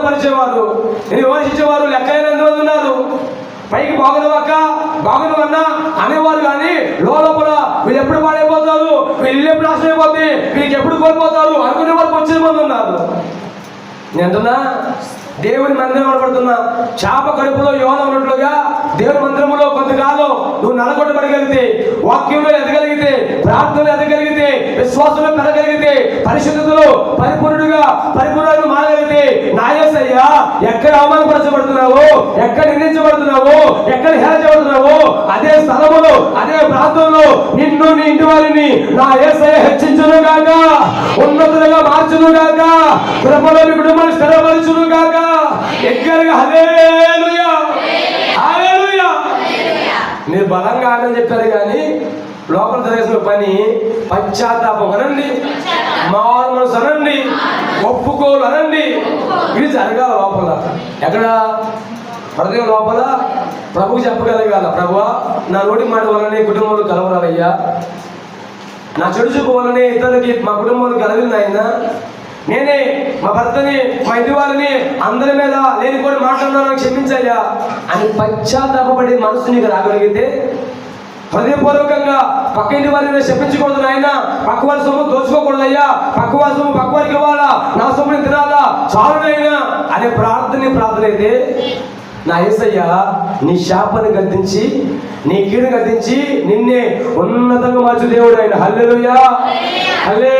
పరిచేవారు నేను విమర్శించేవారు లెక్కైన ఉన్నారు. పైకి బాగును అక్క బాగును అన్న అనేవారు కానీ లోపల వీళ్ళు ఎప్పుడు పాడైపోతారు? వీళ్ళు ఎప్పుడు నాశనం వీళ్ళకి ఎప్పుడు కోల్పోతారు? అనుకునే వారికి వచ్చిన మంది ఉన్నారు. నేను దేవుని మందిరం కనపడుతున్నా చేప కడుపులో యోన ఉన్నట్లుగా దేవుని మందిరంలో నువ్వు నలగొట్టబడగలిగితే వాక్యంలో ఎదగలిగితే ప్రార్థనలు ఎదగలిగితే విశ్వాసంలో పెరగలిగితే పరిశుద్ధతలో పరిపూర్ణుడుగా పరిపూర్ణుడు మారగలిగితే నాయసయ్యా ఎక్కడ అవమానపరచబడుతున్నావో ఎక్కడ నిందించబడుతున్నావో ఎక్కడ హేళించబడుతున్నావో అదే స్థలములో అదే ప్రాంతంలో నిన్ను నీ ఇంటి వారిని నా ఏసయ హెచ్చించును గాక ఉన్నతులుగా మార్చును గాక కృపలోని కుటుంబాన్ని స్థిరపరచును గాక ఎగ్గరగా హల్లెలూయా. బలంగా ఆడని చెప్పారు కానీ లోపల జరగాల్సిన పని పశ్చాత్తాపం అనండి. మారు మనసు అనండి. ఒప్పుకోలు అనండి. ఇది జరగాల లోపల. ఎక్కడ? హృదయం లోపల? ప్రభుకు చెప్పగలగాల. ప్రభువా నా నోటి మాట వలనే కుటుంబంలో కలవరాలయ్యా. నా చెడు చూపు వల్లనే ఇతరులకి మా కుటుంబంలో కలవింది ఆయన నేనే మా భర్తని మా ఇంటి వాళ్ళని అందరి మీద లేనిపోని మాట్లాడినాను క్షమించయ్యా అని పశ్చాత్తాపడి మనసు నీకు రాగలిగితే హృదయపూర్వకంగా పక్క ఇంటి వారిని శపించకూడదు నాయన. పక్క వారి సొమ్ము దోచుకోకూడదు అయ్యా పక్క వారి సొమ్ము పక్క వారికి ఇవ్వాలా? నా సొమ్ముని తినాలా? చాలునైనా అనే ప్రార్థన ప్రార్థన అయితే నా ఏసయ్య నీ శాపను గద్దించి నీ కీడు గద్దించి నిన్నే ఉన్నతంగా మార్చు దేవుడు ఆయన. హల్లెలూయా. హల్లే